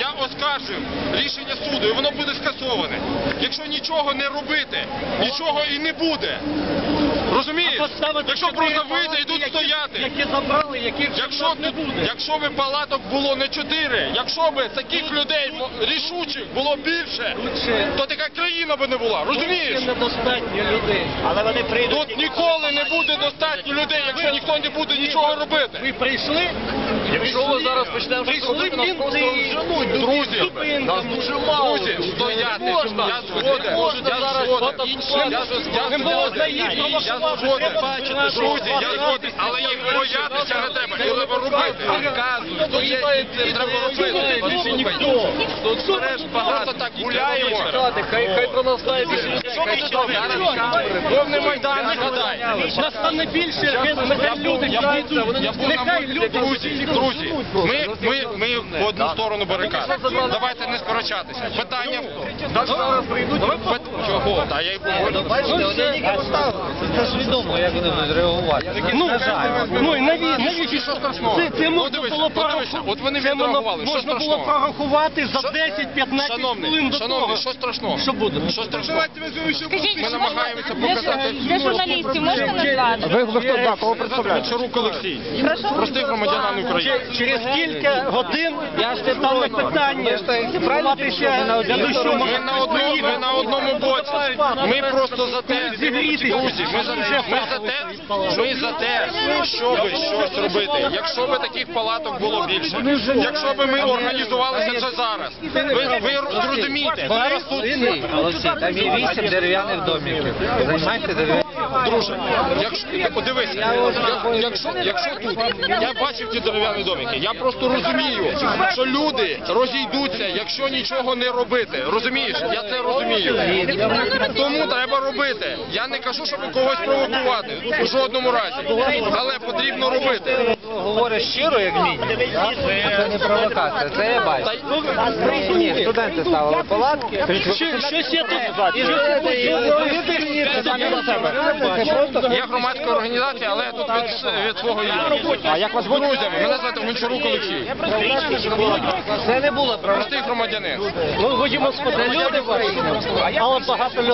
я оскаржую рішення суду, і воно буде скасоване. Якщо нічого не робити, нічого і не буде. Розумієш? Якщо просто вийде, йдуть стояти. Які забрали, яких Якщо, не буде. якщо би палаток було не чотири, якщо би таких людей рішучих було більше, Лучше- то така країна би не була. Розумієш? Недостатньо людей. Але вони прийдуть. Тут ніколи не буде достатньо людей, якщо ніхто не буде нічого робити. Ви прийшли? Якщо ми зараз почнемо робити, нас просто розженуть. Друзі, Нас дуже мало. Друзі, стояти, я згоден, я зараз згоден. Я згоден. Я згоден. Треба бачити, Друзі, я згоден, але їх боятися не треба, треба робити. Розказую, то є, треба робити. Тут береш багато гуляємо. Хай, про нас знає більше людей. Повний майдан, згадай. Нас стане більше, нехай люди на Нехай люди Друзі, друзі, ми, ми, ми в одну сторону барикад. Давайте не сперечатися. Питання... Чого? Та я й говорю. Бачите, вони тільки поставили. Ж відомо, як вони будуть реагувати. Ну, ну і наві, І навіщо? що страшного? Це, це Ну, можна дивися, було от дивися, прорахувати. от вони Це воно відреагували. Що можна було страшного? прорахувати за 10-15 Шановний, хвилин до шановний, того. що страшного? Що буде? Що страшного? Скажіть, Ми намагаємося показати... для журналістів можна назвати? Ви, ви хто, да, кого представляєте? Гончарук Олексій. Простий громадянин України. Через кілька годин я ж стане питання. Зібратися для. Ми на одному, ми на одному боці. Ми просто за те, Зігрітися. друзі, ми за, ми за те, ми за те, щоб щось робити. Якщо би таких палаток було більше, якщо би ми організувалися це зараз, ви, ви зрозумієте, зараз тут Олексій, там є вісім дерев'яних домів. Займайте дерев'яні. Друже, якщо подивися, я- якщо, якщо тут я бачив ті дерев'яні домики, я просто розумію, що люди розійдуться, якщо нічого не робити. Розумієш? Я це розумію. Тому треба робити. Я не кажу, щоб когось провокувати в жодному разі, але потрібно робити. Говориш щиро, як мінімум. Це не провокація, це я бачу. Ні, студенти ставили палатки. Щось є тут. Я громадська організація, але я тут від, від свого імені. А як вас друзями? Мене звати Гончарук Олексій. Це не було. Простий громадянин. Ну, ходімо сподіватися. Але багато людей.